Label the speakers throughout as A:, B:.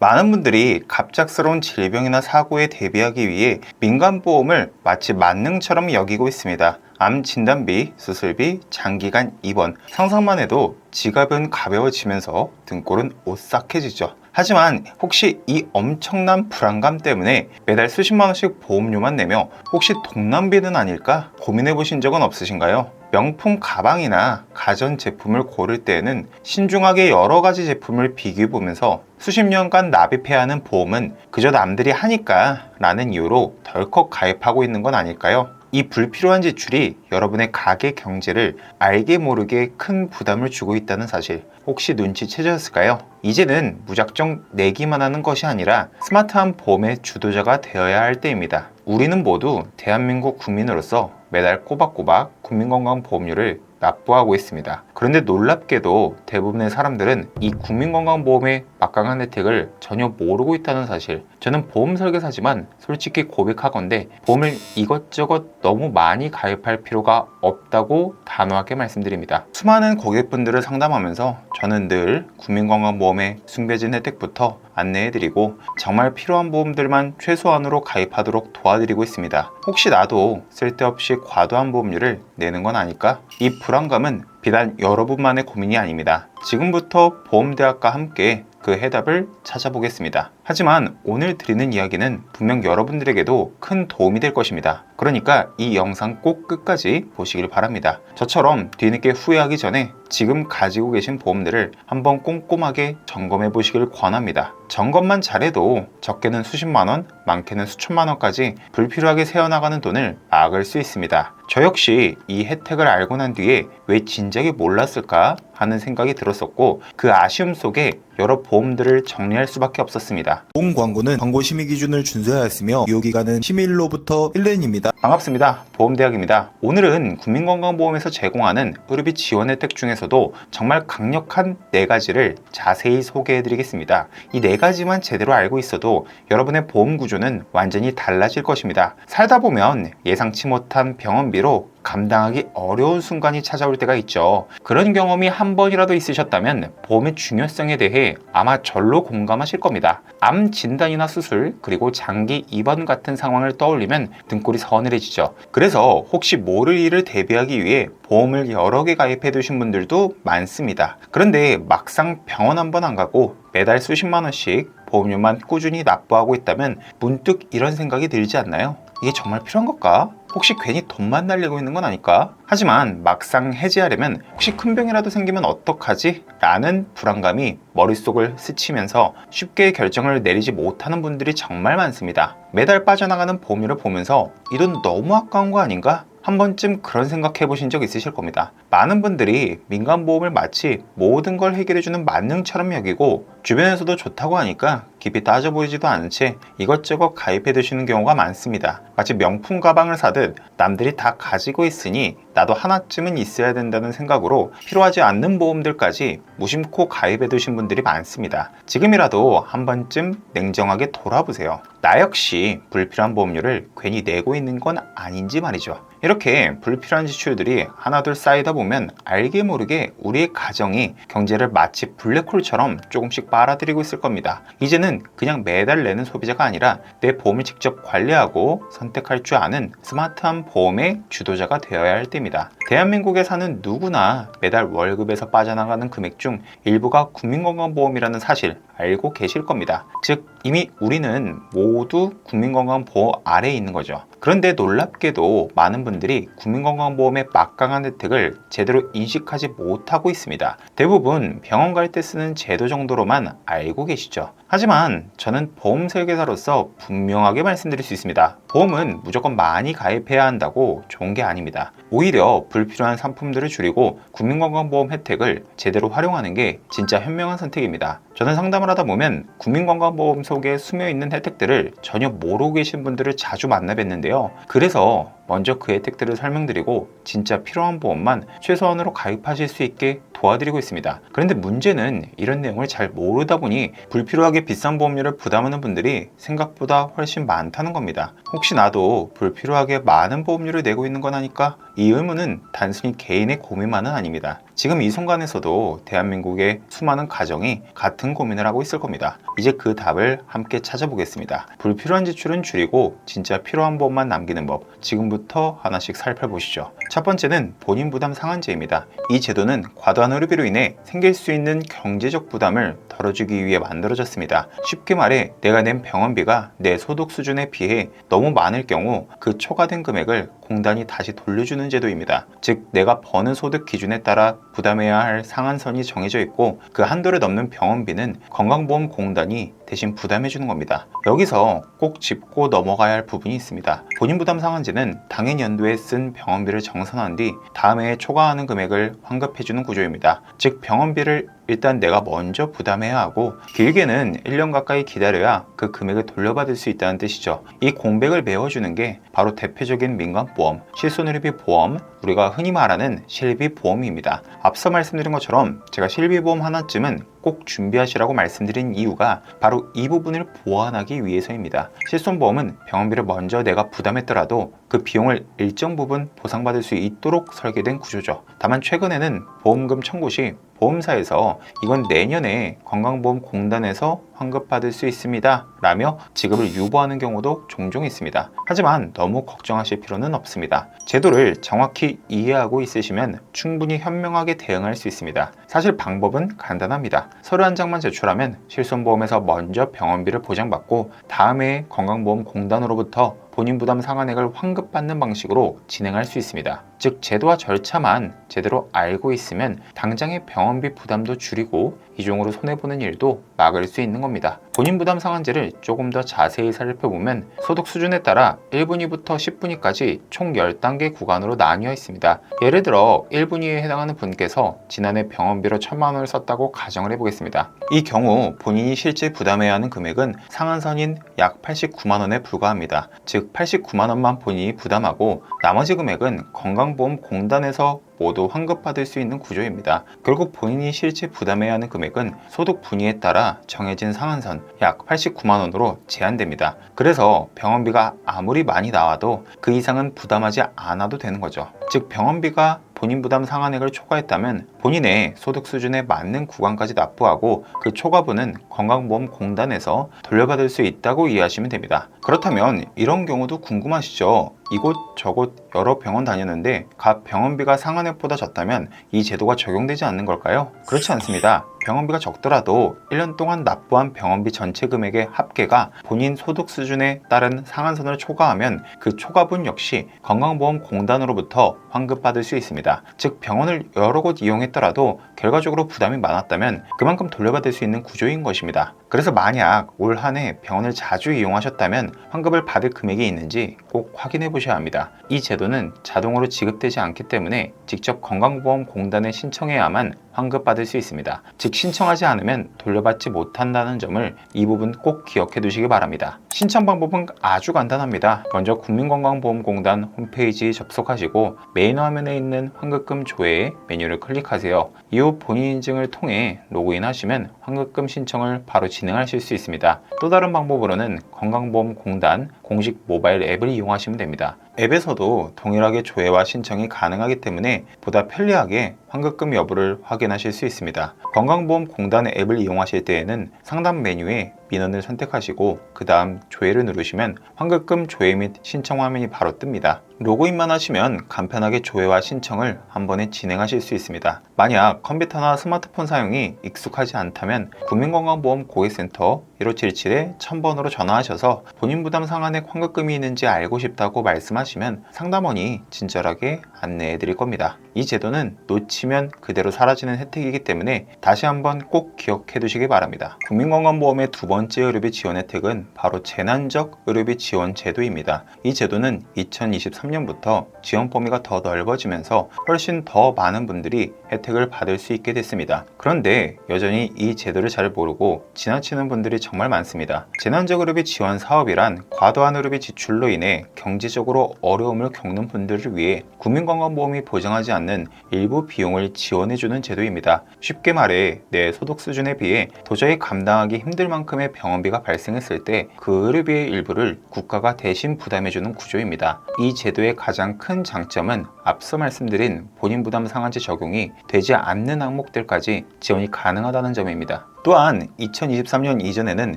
A: 많은 분들이 갑작스러운 질병이나 사고에 대비하기 위해 민간보험을 마치 만능처럼 여기고 있습니다. 암 진단비, 수술비, 장기간 입원, 상상만 해도 지갑은 가벼워지면서 등골은 오싹해지죠. 하지만 혹시 이 엄청난 불안감 때문에 매달 수십만 원씩 보험료만 내며 혹시 동남비는 아닐까 고민해 보신 적은 없으신가요? 명품 가방이나 가전 제품을 고를 때에는 신중하게 여러 가지 제품을 비교해 보면서 수십 년간 납입해야 하는 보험은 그저 남들이 하니까 라는 이유로 덜컥 가입하고 있는 건 아닐까요? 이 불필요한 지출이 여러분의 가계 경제를 알게 모르게 큰 부담을 주고 있다는 사실 혹시 눈치채셨을까요? 이제는 무작정 내기만 하는 것이 아니라 스마트한 보험의 주도자가 되어야 할 때입니다. 우리는 모두 대한민국 국민으로서 매달 꼬박꼬박 국민건강보험료를 납부하고 있습니다. 그런데 놀랍게도 대부분의 사람들은 이 국민건강보험의 막강한 혜택을 전혀 모르고 있다는 사실. 저는 보험 설계사지만 솔직히 고백하건대 보험을 이것저것 너무 많이 가입할 필요가 없다고 단호하게 말씀드립니다. 수많은 고객분들을 상담하면서 저는 늘 국민건강보험의 숨겨진 혜택부터 안내해드리고 정말 필요한 보험들만 최소한으로 가입하도록 도와드리고 있습니다. 혹시 나도 쓸데없이 과도한 보험료를 내는 건 아닐까? 이 불안감은 비단 여러분만의 고민이 아닙니다. 지금부터 보험대학과 함께 그 해답을 찾아보겠습니다. 하지만 오늘 드리는 이야기는 분명 여러분들에게도 큰 도움이 될 것입니다. 그러니까 이 영상 꼭 끝까지 보시길 바랍니다. 저처럼 뒤늦게 후회하기 전에 지금 가지고 계신 보험들을 한번 꼼꼼하게 점검해 보시길 권합니다. 점검만 잘해도 적게는 수십만 원, 많게는 수천만 원까지 불필요하게 새어나가는 돈을 막을 수 있습니다. 저 역시 이 혜택을 알고 난 뒤에 왜 진작에 몰랐을까 하는 생각이 들었었고 그 아쉬움 속에 여러 보험들을 정리할 수밖에 없었습니다.
B: 본 광고는 광고 심의 기준을 준수해야 했으며 유효 기간은 심의일로부터 1년입니다.
A: 반갑습니다. 보험대학입니다. 오늘은 국민건강보험에서 제공하는 의료비 지원 혜택 중에서도 정말 강력한 네 가지를 자세히 소개해 드리겠습니다. 이 네 가지만 제대로 알고 있어도 여러분의 보험 구조는 완전히 달라질 것입니다. 살다 보면 예상치 못한 병원비 로 감당하기 어려운 순간이 찾아올 때가 있죠. 그런 경험이 한 번이라도 있으셨다면 보험의 중요성에 대해 아마 절로 공감하실 겁니다. 암 진단이나 수술, 그리고 장기 입원 같은 상황을 떠올리면 등골이 서늘해지죠. 그래서 혹시 모를 일을 대비하기 위해 보험을 여러 개 가입해 두신 분들도 많습니다. 그런데 막상 병원 한 번 안 가고 매달 수십만 원씩 보험료만 꾸준히 납부하고 있다면 문득 이런 생각이 들지 않나요? 이게 정말 필요한 걸까? 혹시 괜히 돈만 날리고 있는 건 아닐까? 하지만 막상 해지하려면 혹시 큰 병이라도 생기면 어떡하지? 라는 불안감이 머릿속을 스치면서 쉽게 결정을 내리지 못하는 분들이 정말 많습니다. 매달 빠져나가는 보험료를 보면서 이 돈 너무 아까운 거 아닌가? 한 번쯤 그런 생각해 보신 적 있으실 겁니다. 많은 분들이 민간보험을 마치 모든 걸 해결해주는 만능처럼 여기고 주변에서도 좋다고 하니까 깊이 따져 보이지도 않은 채 이것저것 가입해 두시는 경우가 많습니다. 마치 명품 가방을 사듯 남들이 다 가지고 있으니 나도 하나쯤은 있어야 된다는 생각으로 필요하지 않는 보험들까지 무심코 가입해 두신 분들이 많습니다. 지금이라도 한 번쯤 냉정하게 돌아보세요. 나 역시 불필요한 보험료를 괜히 내고 있는 건 아닌지 말이죠. 이렇게 불필요한 지출들이 하나둘 쌓이다 보면 알게 모르게 우리의 가정이 경제를 마치 블랙홀처럼 조금씩 빨아들이고 있을 겁니다. 이제는 그냥 매달 내는 소비자가 아니라 내 보험을 직접 관리하고 선택할 줄 아는 스마트한 보험의 주도자가 되어야 할 때입니다. 대한민국에 사는 누구나 매달 월급에서 빠져나가는 금액 중 일부가 국민건강보험이라는 사실 알고 계실 겁니다. 즉, 이미 우리는 모두 국민건강보험 아래에 있는 거죠. 그런데 놀랍게도 많은 분들이 국민건강보험의 막강한 혜택을 제대로 인식하지 못하고 있습니다. 대부분 병원 갈 때 쓰는 제도 정도로만 알고 계시죠. 하지만 저는 보험 설계사로서 분명하게 말씀드릴 수 있습니다. 보험은 무조건 많이 가입해야 한다고 좋은 게 아닙니다. 오히려 불필요한 상품들을 줄이고 국민건강보험 혜택을 제대로 활용하는 게 진짜 현명한 선택입니다. 저는 상담을 하다 보면 국민건강보험 속에 숨어 있는 혜택들을 전혀 모르고 계신 분들을 자주 만나 뵀는데요. 그래서 먼저 그 혜택들을 설명드리고 진짜 필요한 보험만 최소한으로 가입하실 수 있게 도와드리고 있습니다. 그런데 문제는 이런 내용을 잘 모르다 보니 불필요하게 비싼 보험료를 부담하는 분들이 생각보다 훨씬 많다는 겁니다. 혹시 나도 불필요하게 많은 보험료를 내고 있는 건 아닐까? 이 의문은 단순히 개인의 고민만은 아닙니다. 지금 이 순간에서도 대한민국의 수많은 가정이 같은 고민을 하고 있을 겁니다. 이제 그 답을 함께 찾아보겠습니다. 불필요한 지출은 줄이고 진짜 필요한 법만 남기는 법. 지금부터 하나씩 살펴보시죠. 첫 번째는 본인 부담 상한제입니다. 이 제도는 과도한 의료비로 인해 생길 수 있는 경제적 부담을 덜어주기 위해 만들어졌습니다. 쉽게 말해 내가 낸 병원비가 내 소득 수준에 비해 너무 많을 경우 그 초과된 금액을 공단이 다시 돌려주는 제도입니다. 즉 내가 버는 소득 기준에 따라 부담해야 할 상한선이 정해져 있고 그 한도를 넘는 병원비는 건강보험공단이 대신 부담해 주는 겁니다. 여기서 꼭 짚고 넘어가야 할 부분이 있습니다. 본인 부담 상한제는 당해 연도에 쓴 병원비를 정산한 뒤 다음 해에 초과하는 금액을 환급해 주는 구조입니다. 즉 병원비를 일단 내가 먼저 부담해야 하고 길게는 1년 가까이 기다려야 그 금액을 돌려받을 수 있다는 뜻이죠. 이 공백을 메워주는 게 바로 대표적인 민간보험, 실손의료비 보험, 우리가 흔히 말하는 실비보험입니다. 앞서 말씀드린 것처럼 제가 실비보험 하나쯤은 꼭 준비하시라고 말씀드린 이유가 바로 이 부분을 보완하기 위해서입니다. 실손보험은 병원비를 먼저 내가 부담했더라도 그 비용을 일정 부분 보상받을 수 있도록 설계된 구조죠. 다만 최근에는 보험금 청구 시 보험사에서 이건 내년에 건강보험공단에서 환급받을 수 있습니다. 라며 지급을 유보하는 경우도 종종 있습니다. 하지만 너무 걱정하실 필요는 없습니다. 제도를 정확히 이해하고 있으시면 충분히 현명하게 대응할 수 있습니다. 사실 방법은 간단합니다. 서류 한 장만 제출하면 실손보험에서 먼저 병원비를 보장받고 다음해 건강보험공단으로부터 본인 부담 상한액을 환급받는 방식으로 진행할 수 있습니다. 즉 제도와 절차만 제대로 알고 있으면 당장의 병원비 부담도 줄이고 이종으로 손해보는 일도 막을 수 있는 겁니다. 본인 부담 상한제를 조금 더 자세히 살펴보면 소득 수준에 따라 1분위부터 10분위까지 총 10단계 구간으로 나뉘어 있습니다. 예를 들어 1분위에 해당하는 분께서 지난해 병원비로 1000만 원을 썼다고 가정을 해보겠습니다. 이 경우 본인이 실제 부담해야 하는 금액은 상한선인 약 89만 원에 불과합니다. 즉 89만 원만 본인이 부담하고 나머지 금액은 건강보험공단에서 모두 환급받을 수 있는 구조입니다. 결국 본인이 실제 부담해야 하는 금액은 소득 분위에 따라 정해진 상한선 약 89만 원으로 제한됩니다. 그래서 병원비가 아무리 많이 나와도 그 이상은 부담하지 않아도 되는 거죠. 즉 병원비가 본인 부담 상한액을 초과했다면 본인의 소득 수준에 맞는 구간까지 납부하고 그 초과분은 건강보험공단에서 돌려받을 수 있다고 이해하시면 됩니다. 그렇다면 이런 경우도 궁금하시죠? 이곳 저곳 여러 병원 다녔는데 각 병원비가 상한액보다 적다면 이 제도가 적용되지 않는 걸까요? 그렇지 않습니다. 병원비가 적더라도 1년 동안 납부한 병원비 전체 금액의 합계가 본인 소득 수준에 따른 상한선을 초과하면 그 초과분 역시 건강보험공단으로부터 환급받을 수 있습니다. 즉 병원을 여러 곳 이용했더라도 결과적으로 부담이 많았다면 그만큼 돌려받을 수 있는 구조인 것입니다. 그래서 만약 올 한 해 병원을 자주 이용하셨다면 환급을 받을 금액이 있는지 꼭 확인해 보셔야 합니다. 이 제도는 자동으로 지급되지 않기 때문에 직접 건강보험공단에 신청해야만 환급받을 수 있습니다. 즉 신청하지 않으면 돌려받지 못한다는 점을 이 부분 꼭 기억해 두시기 바랍니다. 신청 방법은 아주 간단합니다. 먼저 국민건강보험공단 홈페이지 접속하시고 메인 화면에 있는 환급금 조회의 메뉴를 클릭하세요. 이후 본인 인증을 통해 로그인하시면 환급금 신청을 바로 진행하실 수 있습니다. 또 다른 방법으로는 건강보험공단 공식 모바일 앱을 이용하시면 됩니다. 앱에서도 동일하게 조회와 신청이 가능하기 때문에 보다 편리하게 환급금 여부를 확인하실 수 있습니다. 건강보험공단의 앱을 이용하실 때에는 상단 메뉴에 민원을 선택하시고 그 다음 조회를 누르시면 환급금 조회 및 신청 화면이 바로 뜹니다. 로그인만 하시면 간편하게 조회와 신청을 한 번에 진행하실 수 있습니다. 만약 컴퓨터나 스마트폰 사용이 익숙하지 않다면 국민건강보험 고객센터 1577에 1000번으로 전화하셔서 본인 부담 상한액 환급금이 있는지 알고 싶다고 말씀하시면 상담원이 친절하게 안내해 드릴 겁니다. 이 제도는 놓치면 그대로 사라지는 혜택이기 때문에 다시 한번 꼭 기억해 두시기 바랍니다. 국민건강보험의 두 번째 의료비 지원 혜택은 바로 재난적 의료비 지원 제도입니다. 이 제도는 2023 년부터 지원 범위가 더 넓어지면서 훨씬 더 많은 분들이 혜택을 받을 수 있게 됐습니다. 그런데 여전히 이 제도를 잘 모르고 지나치는 분들이 정말 많습니다. 재난적 의료비 지원 사업이란 과도한 의료비 지출로 인해 경제적으로 어려움을 겪는 분들을 위해 국민건강보험이 보장하지 않는 일부 비용을 지원해주는 제도입니다. 쉽게 말해 내 소득 수준에 비해 도저히 감당하기 힘들 만큼의 병원비가 발생했을 때 그 의료비의 일부를 국가가 대신 부담해주는 구조입니다. 이 제도 의 가장 큰 장점은 앞서 말씀드린 본인 부담 상한제 적용이 되지 않는 항목들까지 지원이 가능하다는 점입니다. 또한 2023년 이전에는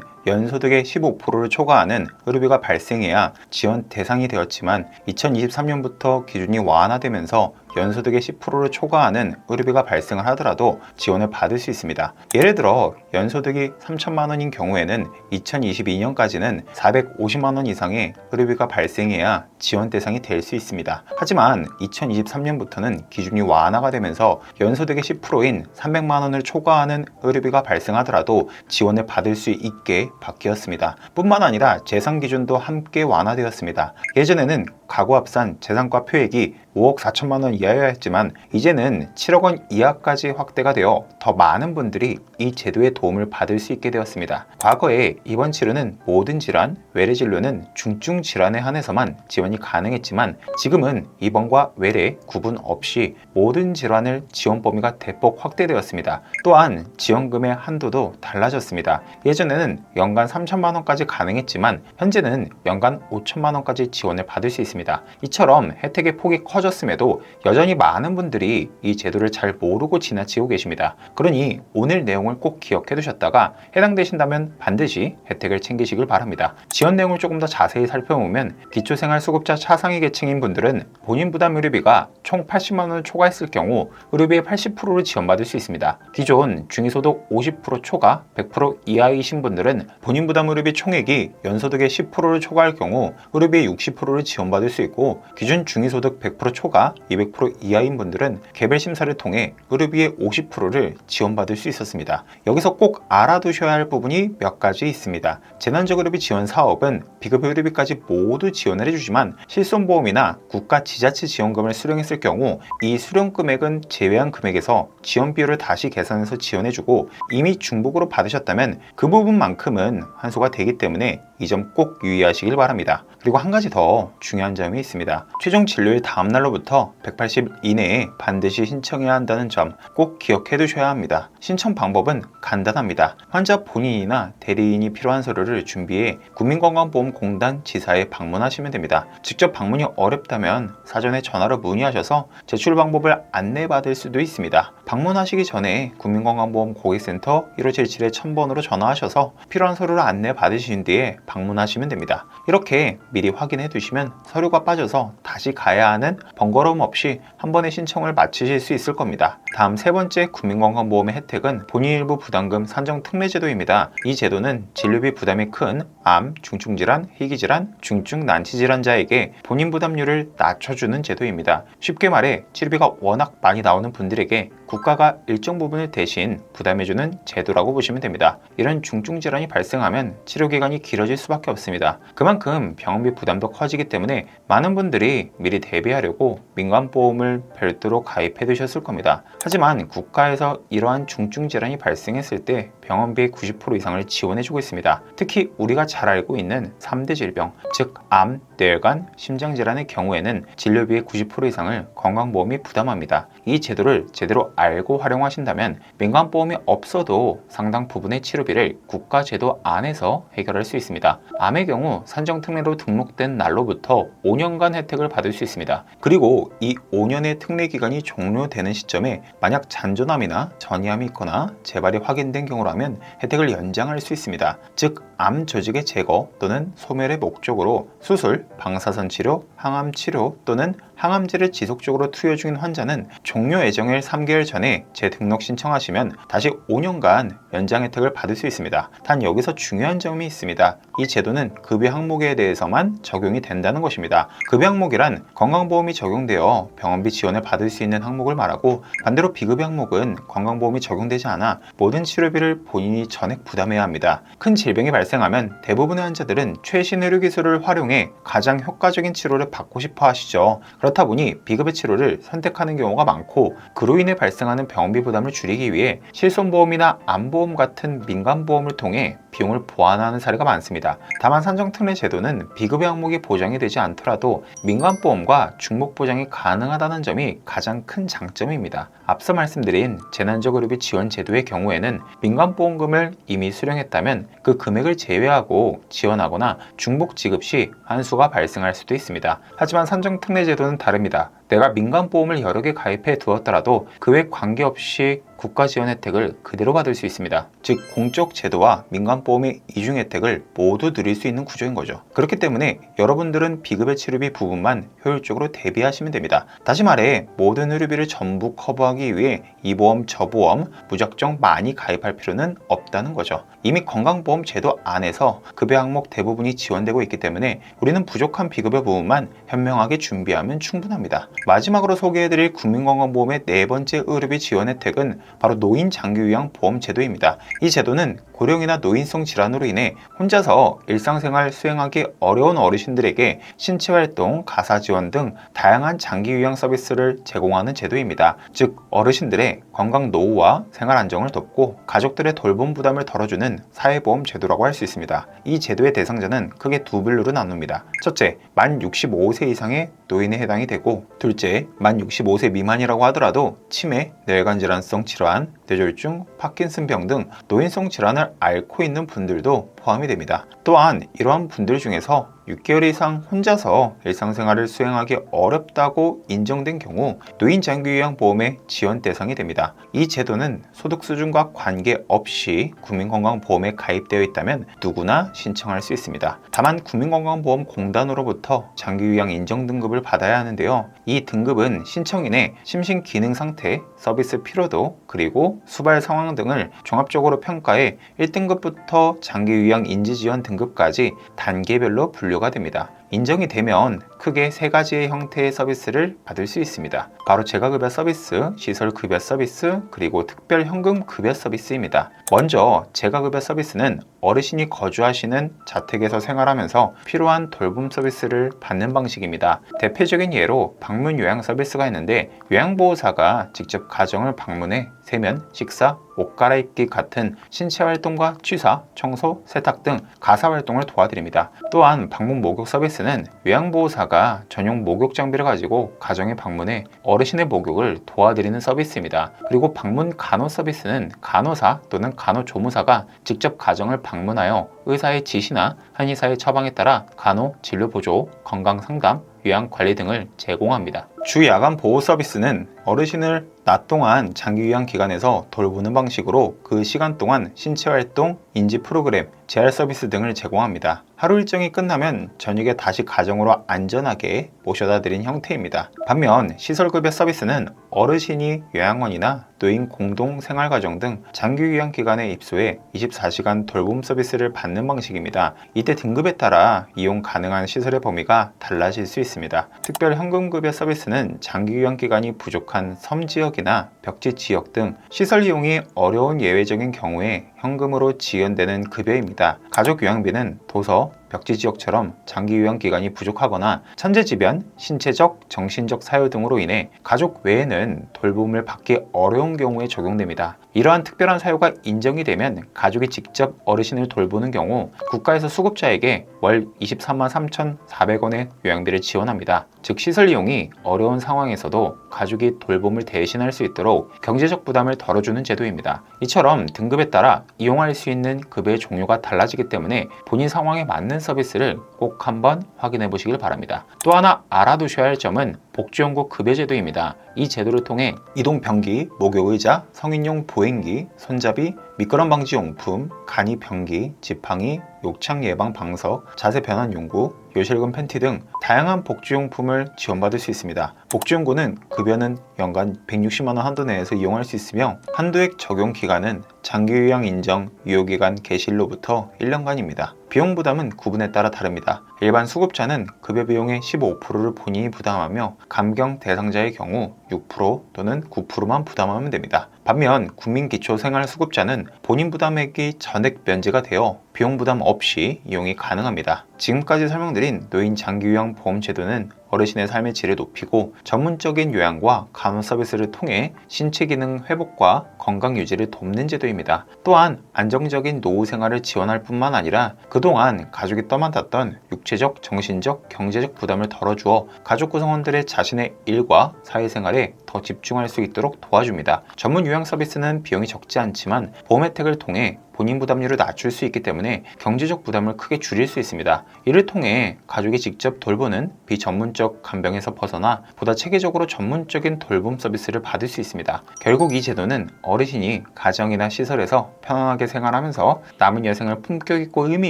A: 연소득의 15%를 초과하는 의료비가 발생해야 지원 대상이 되었지만 2023년부터 기준이 완화되면서 연소득의 10%를 초과하는 의료비가 발생을 하더라도 지원을 받을 수 있습니다. 예를 들어 연소득이 3천만 원인 경우에는 2022년까지는 450만 원 이상의 의료비가 발생해야 지원 대상이 될 수 있습니다. 하지만 2023년부터는 기준이 완화가 되면서 연소득의 10%인 300만 원을 초과하는 의료비가 발생하더라도 지원을 받을 수 있게 바뀌었습니다. 뿐만 아니라 재산 기준도 함께 완화되었습니다. 예전에는 가구합산 재산과 표액이 5억 4천만 원 이하여야 했지만 이제는 7억 원 이하까지 확대가 되어 더 많은 분들이 이 제도의 도움을 받을 수 있게 되었습니다. 과거에 입원 치료는 모든 질환, 외래 진료는 중증 질환에 한해서만 지원이 가능했지만 지금은 입원과 외래 구분 없이 모든 질환을 지원 범위가 대폭 확대되었습니다. 또한 지원금의 한도도 달라졌습니다. 예전에는 연간 3천만 원까지 가능했지만 현재는 연간 5천만 원까지 지원을 받을 수 있습니다. 이처럼 혜택의 폭이 커졌음에도 여전히 많은 분들이 이 제도를 잘 모르고 지나치고 계십니다. 그러니 오늘 내용을 꼭 기억해 두셨다가 해당되신다면 반드시 혜택을 챙기시길 바랍니다. 지원 내용을 조금 더 자세히 살펴보면 기초생활수급자 차상위 계층인 분들은 본인 부담 의료비가 총 80만 원을 초과했을 경우 의료비의 80%를 지원받을 수 있습니다. 기존 중위소득 50% 초과 100% 이하이신 분들은 본인 부담 의료비 총액이 연소득의 10%를 초과할 경우 의료비의 60%를 지원받을 수 있고 기준 중위소득 100% 초과 200% 이하인 분들은 개별 심사를 통해 의료비의 50%를 지원받을 수 있었습니다. 여기서 꼭 알아두셔야 할 부분이 몇 가지 있습니다. 재난적 의료비 지원 사업은 비급 의료비까지 모두 지원을 해주지만 실손보험이나 국가 지자체 지원금을 수령했을 경우 이 수령 금액은 제외한 금액에서 지원 비율을 다시 계산해서 지원해주고 이미 중복으로 받으셨다면 그 부분만큼은 환수가 되기 때문에 이 점 꼭 유의하시길 바랍니다. 그리고 한 가지 더 중요한 점이 있습니다. 최종 진료일 다음 날로부터 180일 이내에 반드시 신청해야 한다는 점 꼭 기억해 두셔야 합니다. 신청 방법은 간단합니다. 환자 본인이나 대리인이 필요한 서류를 준비해 국민건강보험공단 지사에 방문하시면 됩니다. 직접 방문이 어렵다면 사전에 전화로 문의하셔서 제출 방법을 안내받을 수도 있습니다. 방문하시기 전에 국민건강보험 고객센터 1577에 1000번으로 전화하셔서 필요한 서류를 안내 받으신 뒤에 방문하시면 됩니다. 이렇게 미리 확인해 두시면 서류가 빠져서 다시 가야 하는 번거로움 없이 한 번에 신청을 마치실 수 있을 겁니다. 다음 세 번째 국민건강보험의 혜택은 본인 일부 부담금 산정 특례 제도입니다. 이 제도는 진료비 부담이 큰 암, 중증질환, 희귀질환, 중증 난치질환자에게 본인 부담률을 낮춰주는 제도입니다. 쉽게 말해 치료비가 워낙 많이 나오는 분들에게 국 가가 일정 부분을 대신 부담해주는 제도라고 보시면 됩니다. 이런 중증 질환이 발생하면 치료 기간이 길어질 수밖에 없습니다. 그만큼 병원비 부담도 커지기 때문에 많은 분들이 미리 대비하려고 민간 보험을 별도로 가입해 두셨을 겁니다. 하지만 국가에서 이러한 중증 질환이 발생했을 때 병원비의 90% 이상을 지원해주고 있습니다. 특히 우리가 잘 알고 있는 3대 질병, 즉 암, 뇌혈관, 심장질환의 경우에는 진료비의 90% 이상을 건강보험이 부담합니다. 이 제도를 제대로 알고 활용하신다면 민간보험이 없어도 상당 부분의 치료비를 국가 제도 안에서 해결할 수 있습니다. 암의 경우 산정특례로 등록된 날로부터 5년간 혜택을 받을 수 있습니다. 그리고 이 5년의 특례 기간이 종료되는 시점에 만약 잔존암이나 전이암이 있거나 재발이 확인된 경우라면 혜택을 연장할 수 있습니다. 즉, 암 조직의 제거 또는 소멸의 목적으로 수술, 방사선 치료, 항암 치료 또는 항암제를 지속적으로 투여 중인 환자는 종료 예정일 3개월 전에 재등록 신청하시면 다시 5년간 연장 혜택을 받을 수 있습니다. 단 여기서 중요한 점이 있습니다. 이 제도는 급여 항목에 대해서만 적용이 된다는 것입니다. 급여 항목이란 건강보험이 적용되어 병원비 지원을 받을 수 있는 항목을 말하고 반대로 비급여 항목은 건강보험이 적용되지 않아 모든 치료비를 본인이 전액 부담해야 합니다. 큰 질병이 발생하면 대부분의 환자들은 최신 의료 기술을 활용해 가장 효과적인 치료를 받고 싶어 하시죠. 보니 비급여 치료를 선택하는 경우가 많고 그로 인해 발생하는 병원비 부담을 줄이기 위해 실손보험이나 암보험 같은 민간보험을 통해 비용을 보완하는 사례가 많습니다. 다만 산정특례 제도는 비급여 항목이 보장이 되지 않더라도 민간보험과 중복보장이 가능하다는 점이 가장 큰 장점입니다. 앞서 말씀드린 의료비 지원 제도의 경우에는 민간보험금을 이미 수령했다면 그 금액을 제외하고 지원하거나 중복 지급 시 환수가 발생할 수도 있습니다. 하지만 산정특례 제도는 다릅니다. 내가 민간보험을 여러 개 가입해 두었더라도 그외 관계없이 국가 지원 혜택을 그대로 받을 수 있습니다. 즉 공적 제도와 민간보험의 이중 혜택을 모두 누릴 수 있는 구조인 거죠. 그렇기 때문에 여러분들은 비급여 치료비 부분만 효율적으로 대비하시면 됩니다. 다시 말해 모든 의료비를 전부 커버하기 위해 이 보험 저 보험 무작정 많이 가입할 필요는 없다는 거죠. 이미 건강보험 제도 안에서 급여 항목 대부분이 지원되고 있기 때문에 우리는 부족한 비급여 부분만 현명하게 준비하면 충분합니다. 마지막으로 소개해드릴 국민건강보험의 네 번째 의료비 지원 혜택은 바로 노인 장기요양 보험 제도입니다. 이 제도는 고령이나 노인성 질환으로 인해 혼자서 일상생활 수행하기 어려운 어르신들에게 신체활동, 가사 지원 등 다양한 장기요양 서비스를 제공하는 제도입니다. 즉 어르신들의 건강 노후와 생활 안정을 돕고 가족들의 돌봄 부담을 덜어주는 사회보험 제도라고 할 수 있습니다. 이 제도의 대상자는 크게 두 분류로 나눕니다. 첫째, 만 65세 이상의 노인에 해당이 되고 둘째, 만 65세 미만이라고 하더라도 치매, 뇌관 질환성 질환, 뇌졸중, 파킨슨병 등 노인성 질환을 앓고 있는 분들도 포함이 됩니다. 또한 이러한 분들 중에서 6개월 이상 혼자서 일상생활을 수행하기 어렵다고 인정된 경우 노인 장기요양 보험의 지원 대상이 됩니다. 이 제도는 소득 수준과 관계없이 국민건강보험에 가입되어 있다면 누구나 신청할 수 있습니다. 다만 국민건강보험공단으로부터 장기요양 인정 등급을 받아야 하는데요. 이 등급은 신청인의 심신 기능 상태, 서비스 피로도, 그리고 수발 상황 등을 종합적으로 평가해 1등급부터 장기요양 인지지원 등급까지 단계별로 분류 가 됩니다. 인정이 되면 크게 세 가지의 형태의 서비스를 받을 수 있습니다. 바로 재가급여 서비스, 시설급여 서비스, 그리고 특별 현금 급여 서비스입니다. 먼저 재가급여 서비스는 어르신이 거주하시는 자택에서 생활하면서 필요한 돌봄 서비스를 받는 방식입니다. 대표적인 예로 방문 요양 서비스가 있는데 요양보호사가 직접 가정을 방문해 세면, 식사, 옷 갈아입기 같은 신체 활동과 취사, 청소, 세탁 등 가사 활동을 도와드립니다. 또한 방문 목욕 서비스는 요양보호사가 전용 목욕 장비를 가지고 가정에 방문해 어르신의 목욕을 도와드리는 서비스입니다. 그리고 방문 간호 서비스는 간호사 또는 간호 조무사가 직접 가정을 방문하여 의사의 지시나 한의사의 처방에 따라 간호, 진료 보조, 건강 상담, 요양 관리 등을 제공합니다. 주 야간 보호 서비스는 어르신을 낮 동안 장기 요양 기관에서 돌보는 방식으로 그 시간 동안 신체 활동, 인지 프로그램, 재활 서비스 등을 제공합니다. 하루 일정이 끝나면 저녁에 다시 가정으로 안전하게 모셔다 드린 형태입니다. 반면 시설급여 서비스는 어르신이 요양원이나 노인 공동 생활가정 등 장기 요양 기관에 입소해 24시간 돌봄 서비스를 받는 방식입니다. 이때 등급에 따라 이용 가능한 시설의 범위가 달라질 수 있습니다. 특별 현금급여 서비스는 장기 요양 기관이 부족한 섬 지역이나 벽지 지역 등 시설 이용이 어려운 예외적인 경우에 현금으로 지연되는 급여입니다. 가족 요양비는 도서, 벽지 지역처럼 장기 요양 기간이 부족하거나 천재지변, 신체적, 정신적 사유 등으로 인해 가족 외에는 돌봄을 받기 어려운 경우에 적용됩니다. 이러한 특별한 사유가 인정이 되면 가족이 직접 어르신을 돌보는 경우 국가에서 수급자에게 월 23만 3,400원의 요양비를 지원합니다. 즉 시설 이용이 어려운 상황에서도 가족이 돌봄을 대신할 수 있도록 경제적 부담을 덜어주는 제도입니다. 이처럼 등급에 따라 이용할 수 있는 급여의 종류가 달라지기 때문에 본인 상황에 맞는 서비스를 꼭 한번 확인해 보시길 바랍니다. 또 하나 알아두셔야 할 점은 복지연구 급여 제도입니다. 이 제도를 통해 이동 변기, 목욕 의자, 성인용 보행기, 손잡이, 미끄럼 방지 용품, 간이 변기, 지팡이, 욕창 예방 방석, 자세 변환 용구, 요실금 팬티 등 다양한 복지용품을 지원받을 수 있습니다. 복지용구는 급여는 연간 160만 원 한도 내에서 이용할 수 있으며 한도액 적용 기간은 장기 요양 인정 유효기간 개시일로부터 1년간입니다. 비용 부담은 구분에 따라 다릅니다. 일반 수급자는 급여 비용의 15%를 본인이 부담하며 감경 대상자의 경우 6% 또는 9%만 부담하면 됩니다. 반면 국민기초생활수급자는 본인 부담액이 전액 면제가 되어 비용 부담 없이 이용이 가능합니다. 지금까지 설명드린 노인 장기요양 보험 제도는 어르신의 삶의 질을 높이고 전문적인 요양과 간호 서비스를 통해 신체 기능 회복과 건강 유지를 돕는 제도입니다. 또한 안정적인 노후 생활을 지원할 뿐만 아니라 그동안 가족이 떠맡았던 육체적, 정신적, 경제적 부담을 덜어주어 가족 구성원들의 자신의 일과 사회생활에 더 집중할 수 있도록 도와줍니다. 전문 요양 서비스는 비용이 적지 않지만 보험 혜택을 통해 본인 부담률을 낮출 수 있기 때문에 경제적 부담을 크게 줄일 수 있습니다. 이를 통해 가족이 직접 돌보는 비전문적 간병에서 벗어나 보다 체계적으로 전문적인 돌봄 서비스를 받을 수 있습니다. 결국 이 제도는 어르신이 가정이나 시설에서 편안하게 생활하면서 남은 여생을 품격 있고 의미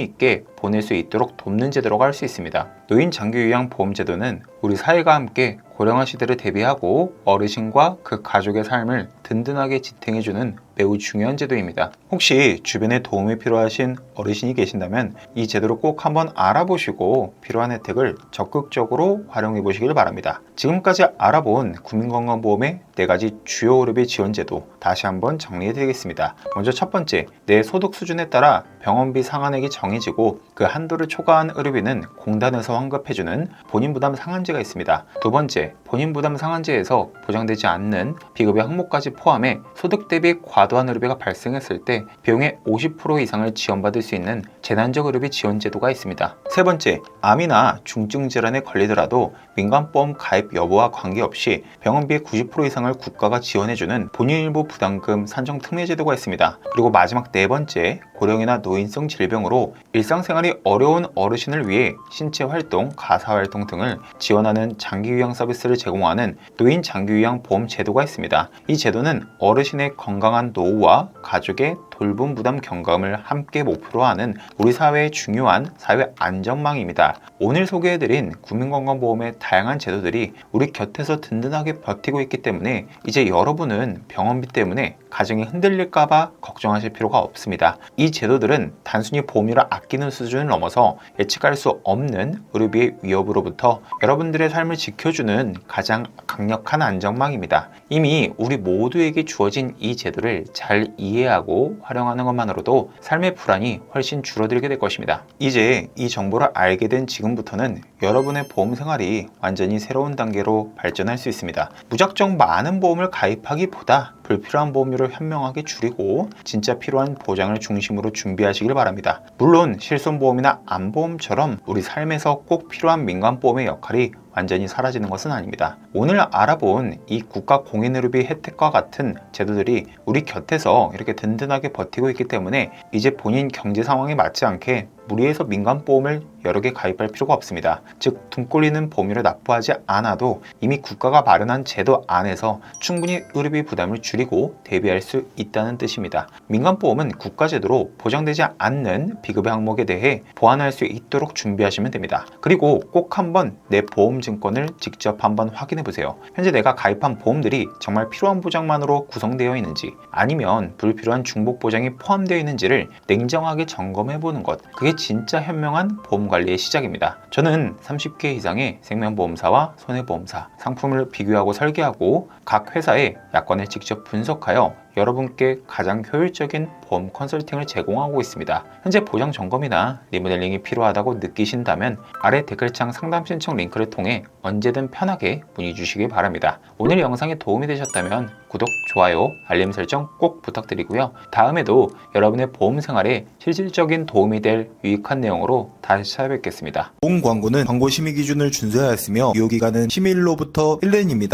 A: 있게 보낼 수 있도록 돕는 제도라고 할 수 있습니다. 노인 장기 요양 보험 제도는 우리 사회가 함께 고령화 시대를 대비하고 어르신과 그 가족의 삶을 든든하게 지탱해주는 매우 중요한 제도입니다. 혹시 주변에 도움이 필요하신 어르신이 계신다면 이 제도를 꼭 한번 알아보시고 필요한 혜택을 적극적으로 활용해 보시길 바랍니다. 지금까지 알아본 국민건강보험의 네 가지 주요 의료비 지원 제도 다시 한번 정리해 드리겠습니다. 먼저 첫 번째, 내 소득 수준에 따라 병원비 상한액이 정해지고 그 한도를 초과한 의료비는 공단에서 환급해주는 본인 부담 상한제가 있습니다. 두 번째, 본인 부담 상한제에서 보장되지 않는 비급여 항목까지 포함해 소득 대비 과도한 의료비가 발생했을 때 비용의 50% 이상을 지원받을 수 있는 재난적 의료비 지원 제도가 있습니다. 세 번째, 암이나 중증 질환에 걸리더라도 민간보험 가입 여부와 관계없이 병원비의 90% 이상을 국가가 지원해주는 본인 일부 부담금 산정 특례 제도가 있습니다. 그리고 마지막 네 번째, 고령이나 노인성 질병으로 일상생활이 어려운 어르신을 위해 신체 활동, 가사 활동 등을 지원하는 장기 요양 서비스를 제공하는 노인 장기 요양 보험 제도가 있습니다. 이 제도는 어르신의 건강한 노후와 가족의 돌봄 부담 경감을 함께 목표로 하는 우리 사회의 중요한 사회 안전망입니다. 오늘 소개해드린 국민건강보험의 다양한 제도들이 우리 곁에서 든든하게 버티고 있기 때문에 이제 여러분은 병원비 때문에 가정이 흔들릴까봐 걱정하실 필요가 없습니다. 이 제도들은 단순히 보험료를 아끼는 수준을 넘어서 예측할 수 없는 의료비의 위협으로부터 여러분들의 삶을 지켜주는 가장 강력한 안전망입니다. 이미 우리 모두에게 주어진 이 제도를 잘 이해하고 활용하는 것만으로도 삶의 불안이 훨씬 줄어들게 될 것입니다. 이제 이 정보를 알게 된 지금부터는 여러분의 보험 생활이 완전히 새로운 단계로 발전할 수 있습니다. 무작정 많은 보험을 가입하기보다 불필요한 보험료를 현명하게 줄이고 진짜 필요한 보장을 중심으로 준비하시길 바랍니다. 물론 실손보험이나 암보험처럼 우리 삶에서 꼭 필요한 민간보험의 역할이 완전히 사라지는 것은 아닙니다. 오늘 알아본 이 국가 공인의료비 혜택과 같은 제도들이 우리 곁에서 이렇게 든든하게 버티고 있기 때문에 이제 본인 경제 상황에 맞지 않게 무리해서 민간보험을 여러 개 가입할 필요가 없습니다. 즉, 등꼴리는 보험료를 납부하지 않아도 이미 국가가 마련한 제도 안에서 충분히 의료비 부담을 줄이고 대비할 수 있다는 뜻입니다. 민간보험은 국가제도로 보장되지 않는 비급여 항목에 대해 보완할 수 있도록 준비하시면 됩니다. 그리고 꼭 한번 내 보험 증권을 직접 한번 확인해 보세요. 현재 내가 가입한 보험들이 정말 필요한 보장만으로 구성되어 있는지 아니면 불필요한 중복 보장이 포함되어 있는지를 냉정하게 점검해 보는 것. 그게 진짜 현명한 보험 관리의 시작입니다. 저는 30개 이상의 생명보험사와 손해보험사, 상품을 비교하고 설계하고 각 회사의 약관을 직접 분석하여 여러분께 가장 효율적인 보험 컨설팅을 제공하고 있습니다. 현재 보장 점검이나 리모델링이 필요하다고 느끼신다면 아래 댓글창 상담 신청 링크를 통해 언제든 편하게 문의 주시기 바랍니다. 오늘 영상이 도움이 되셨다면 구독, 좋아요, 알림 설정 꼭 부탁드리고요. 다음에도 여러분의 보험 생활에 실질적인 도움이 될 유익한 내용으로 다시 찾아뵙겠습니다.
B: 본 광고는 광고 심의 기준을 준수하였으며 유효 기간은 심의일로부터 1년입니다.